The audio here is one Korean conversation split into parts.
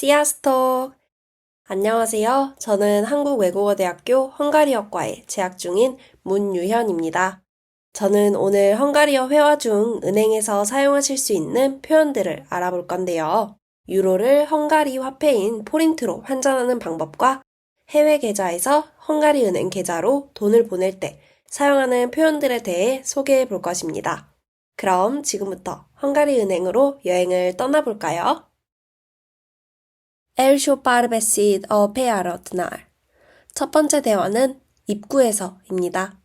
시아스톡! 안녕하세요. 저는 한국외국어대학교 헝가리어과에 재학 중인 문유현입니다. 저는 오늘 헝가리어 회화 중 은행에서 사용하실 수 있는 표현들을 알아볼 건데요. 유로를 헝가리 화폐인 포린트로 환전하는 방법과 해외 계좌에서 헝가리 은행 계좌로 돈을 보낼 때 사용하는 표현들에 대해 소개해 볼 것입니다. 그럼 지금부터 헝가리 은행으로 여행을 떠나볼까요? 엘쇼 파르베시드 어 페아럿 날. 첫 번째 대화는 입구에서입니다.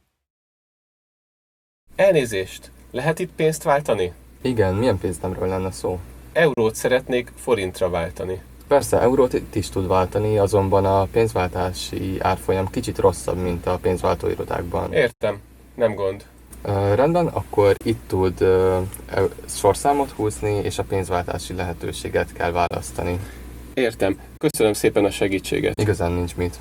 Elnézést, lehet itt pénzt váltani? Igen, milyen pénznemről lenne szó? Eurót szeretnék forintra váltani. Persze, eurót itt is tud váltani, azonban a pénzváltási árfolyam kicsit rosszabb, mint a pénzváltóirodákban. Értem, nem gond. Ö, rendben, akkor itt tud ö, ö, sorszámot húzni, és a pénzváltási lehetőséget kell választani. Értem. Köszönöm szépen a segítséget. Igazán nincs mit.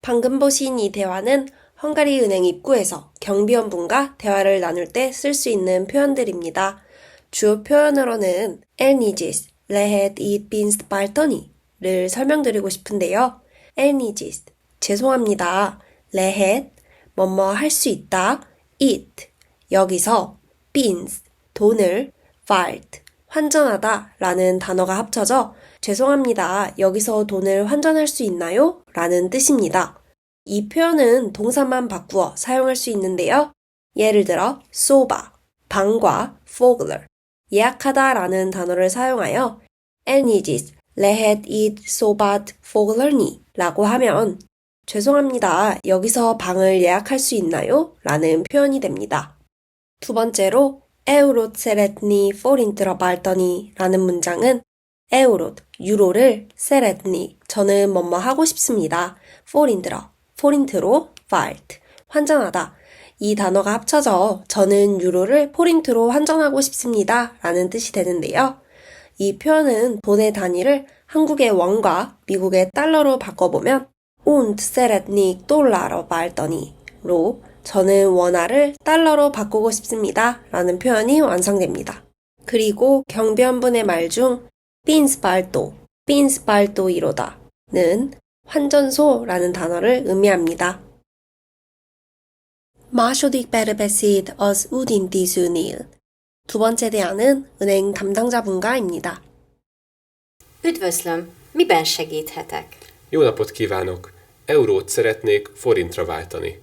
방금 보신 이 대화는 헝가리 은행 입구에서 경비원분과 대화를 나눌 때 쓸 수 있는 표현들입니다. 주요 표현으로는 elnizést, lehet itt pénzt váltani를 설명드리고 싶은데요. elnizést, 죄송합니다. lehet, 뭐뭐 할 수 있다. it, 여기서 pénzt, 돈을 valt, 환전하다 라는 단어가 합쳐져 죄송합니다. 여기서 돈을 환전할 수 있나요? 라는 뜻입니다. 이 표현은 동사만 바꾸어 사용할 수 있는데요. 예를 들어 소바, 방과 fogler, 예약하다 라는 단어를 사용하여 elnizést, lehet itt szobát foglalni 라고 하면 죄송합니다. 여기서 방을 예약할 수 있나요? 라는 표현이 됩니다. 두 번째로 에우롯 세렛니 포린트러 발더니 라는 문장은 에우롯, 유로를 세렛니, 저는 뭐뭐 하고 싶습니다. 포린트러, 포린트로 발트, 환전하다. 이 단어가 합쳐져 저는 유로를 포린트로 환전하고 싶습니다. 라는 뜻이 되는데요. 이 표현은 돈의 단위를 한국의 원과 미국의 달러로 바꿔보면 und 세렛니 돌라러 발더니 로 저는 원화를 달러로 바꾸고 싶습니다. 라는 표현이 완성됩니다. 그리고 경비원분의 말 중 빈스발도, 빈스발도 이로다 는 환전소라는 단어를 의미합니다. 마쇼딕 베르베시드 어스 우딘 디수닐 두 번째 대화는 은행 담당자분과입니다. Üdvözlöm, miben segíthetek? Jó napot kívánok! Eurót szeretnék forintra váltani.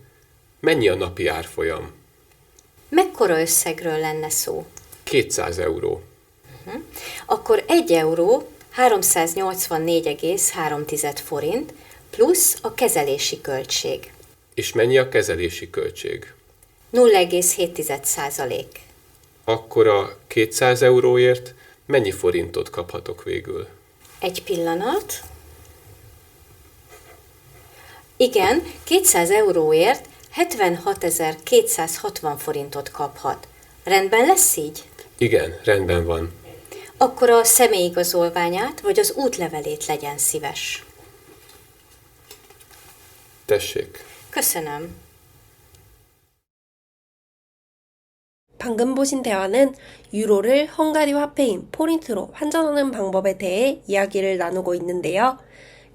Mennyi a napi árfolyam? Mekkora összegről lenne szó? 200 euró. Akkor 1 euró 384,3 forint plusz a kezelési költség. És mennyi a kezelési költség? 0,7 százalék. Akkor a 200 euróért mennyi forintot kaphatok végül? Egy pillanat. Igen, 200 euróért 76.260 forintot kaphat. Rendben lesz így? Igen, rendben van. Akkor a személyigazolványát vagy az útlevelét legyen szíves. Tessék. Köszönöm. 방금 보신 대화는 유로를 헝가리 화폐인 포린트로 환전하는 방법에 대해 이야기를 나누고 있는데요.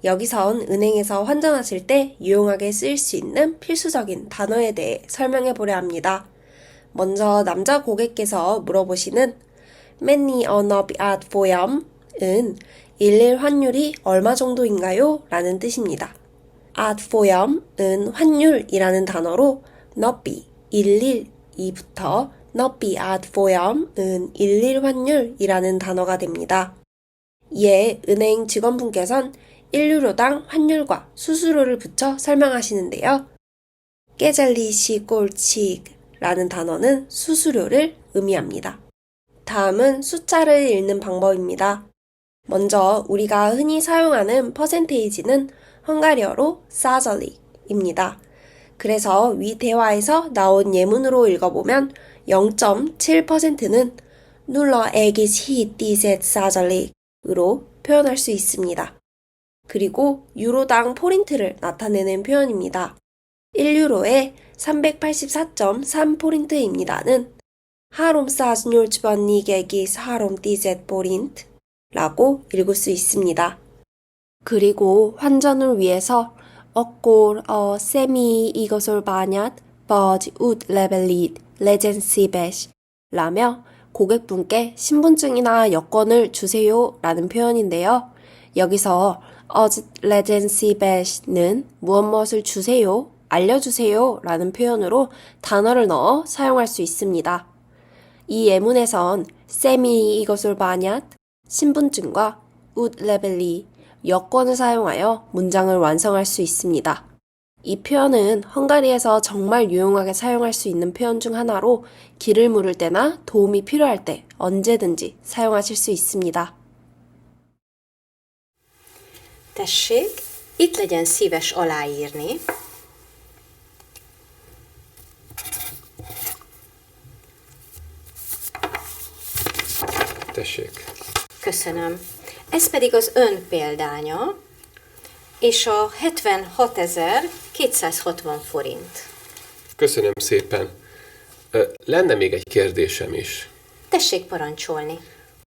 여기선 은행에서 환전하실 때 유용하게 쓰일 수 있는 필수적인 단어에 대해 설명해 보려 합니다. 먼저 남자 고객께서 물어보시는 many up at foyam은 일일 환율이 얼마 정도인가요? 라는 뜻입니다. at foyam은 환율이라는 단어로 nobby, 일일이부터 nobby at foyam은 일일 환율이라는 단어가 됩니다. 이에 은행 직원분께선 1유로당 환율과 수수료를 붙여 설명하시는데요. 깨잘리시 꼴칙라는 단어는 수수료를 의미합니다. 다음은 숫자를 읽는 방법입니다. 먼저 우리가 흔히 사용하는 퍼센테이지는 헝가리어로 사절릭입니다. 그래서 위 대화에서 나온 예문으로 읽어보면 0.7%는 눌러 에기스 히티셋 사절릭으로 표현할 수 있습니다. 그리고 유로당 포린트를 나타내는 표현입니다. 1유로에 384.3포린트입니다는 하롬 사즈뉴 주번니게기 하롬 디셋 포린트 라고 읽을 수 있습니다. 그리고 환전을 위해서 어꼴 어 세미 이것을 반얏 버지 웃 레벨릿 레젠시 베시 라며 고객분께 신분증이나 여권을 주세요 라는 표현인데요. 여기서 어즈 레젠시 베시는 무엇 무엇을 주세요, 알려주세요 라는 표현으로 단어를 넣어 사용할 수 있습니다. 이 예문에선 세미 이것을 반얏 신분증과 웃 레벨리 여권을 사용하여 문장을 완성할 수 있습니다. 이 표현은 헝가리에서 정말 유용하게 사용할 수 있는 표현 중 하나로 길을 물을 때나 도움이 필요할 때 언제든지 사용하실 수 있습니다. Tessék, itt legyen szíves aláírni. Tessék. Köszönöm. Ez pedig az ön példánya, és a 76.260 forint. Köszönöm szépen. Lenne még egy kérdésem is. Tessék parancsolni.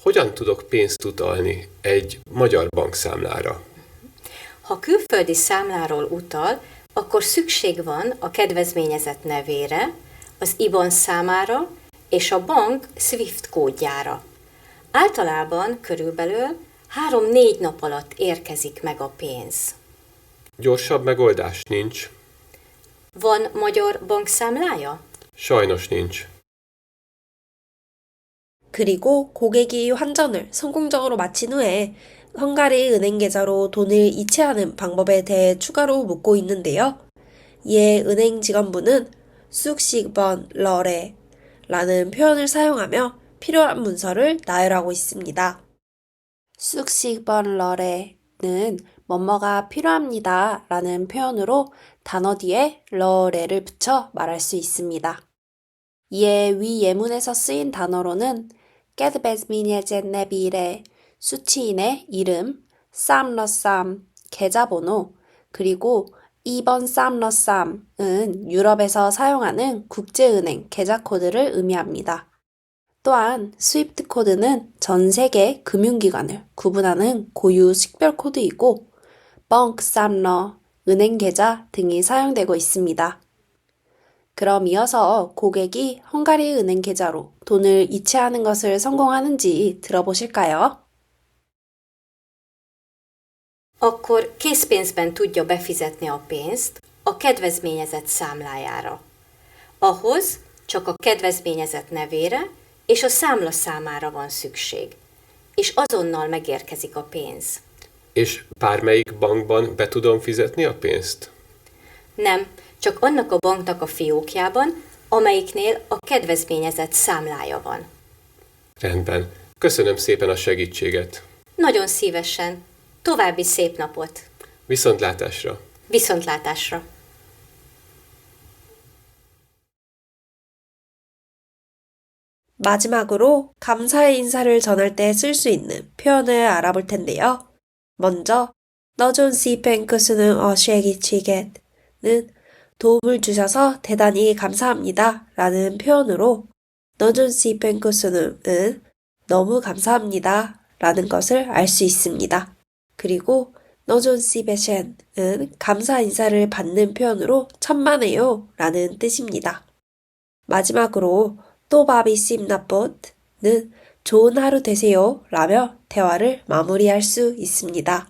Hogyan tudok pénzt utalni egy magyar bankszámlára? Ha külföldi számláról utal, akkor szükség van a kedvezményezett nevére, az IBAN számára és a bank SWIFT kódjára. Általában körülbelül 3-4 nap alatt érkezik meg a pénz. Gyorsabb megoldás nincs? Van magyar bankszámlája? Sajnos nincs. 그리고 고객이 환전을 성공적으로 마친 후에 헝가리 은행 계좌로 돈을 이체하는 방법에 대해 추가로 묻고 있는데요. 이에 은행 직원분은 쑥식번 러레 라는 표현을 사용하며 필요한 문서를 나열하고 있습니다. 쑥식번 러레는 뭐뭐가 필요합니다 라는 표현으로 단어 뒤에 러레를 붙여 말할 수 있습니다. 이에 위 예문에서 쓰인 단어로는 깨드베스미니에젠 네빌의 수취인의 이름, 쌈러쌈, 계좌번호, 그리고 2번 쌈러쌈은 유럽에서 사용하는 국제은행 계좌 코드를 의미합니다. 또한 스위프트 코드는 전 세계 금융기관을 구분하는 고유 식별 코드이고 뻥크 쌈러, 은행 계좌 등이 사용되고 있습니다. 그럼 이어서 고객이 헝가리 은행 계좌로 돈을 이체하는 것을 성공하는지 들어보실까요? Akkor készpénzben tudja befizetni a pénzt a kedvezményezett számlájára. Ahhoz csak a kedvezményezett nevére és a számla számára van szükség, és azonnal megérkezik a pénz. És bármelyik bankban be tudom fizetni a pénzt? Nem, csak annak a banknak a fiókjában, amelyiknél a kedvezményezett számlája van. Rendben. Köszönöm szépen a segítséget. Nagyon szívesen. További szép napot. Viszontlátásra. Viszontlátásra. 마지막으로 감사의 인사를 전할 때 쓸 수 있는 표현을 알아볼 텐데요. 먼저 너존 시펜크스는 어쉐기 치겟는 도움을 주셔서 대단히 감사합니다 라는 표현으로 너존 시펜크스는 너무 감사합니다 라는 것을 알 수 있습니다. 그리고 너존 시베셴은 감사 인사를 받는 표현으로 천만에요 라는 뜻입니다. 마지막으로 또바비 씹나봇는 좋은 하루 되세요 라며 대화를 마무리할 수 있습니다.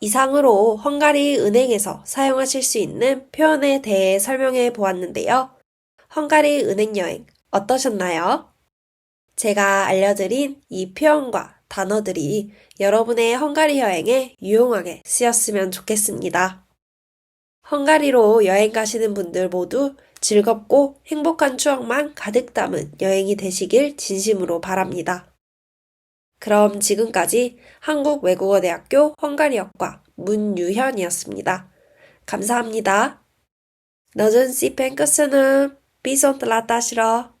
이상으로 헝가리 은행에서 사용하실 수 있는 표현에 대해 설명해 보았는데요. 헝가리 은행 여행 어떠셨나요? 제가 알려드린 이 표현과 단어들이 여러분의 헝가리 여행에 유용하게 쓰였으면 좋겠습니다. 헝가리로 여행 가시는 분들 모두 즐겁고 행복한 추억만 가득 담은 여행이 되시길 진심으로 바랍니다. 그럼 지금까지 한국외국어대학교 헝가리어과 문유현이었습니다. 감사합니다. 너전 씨 팬크스는 비손 라따시러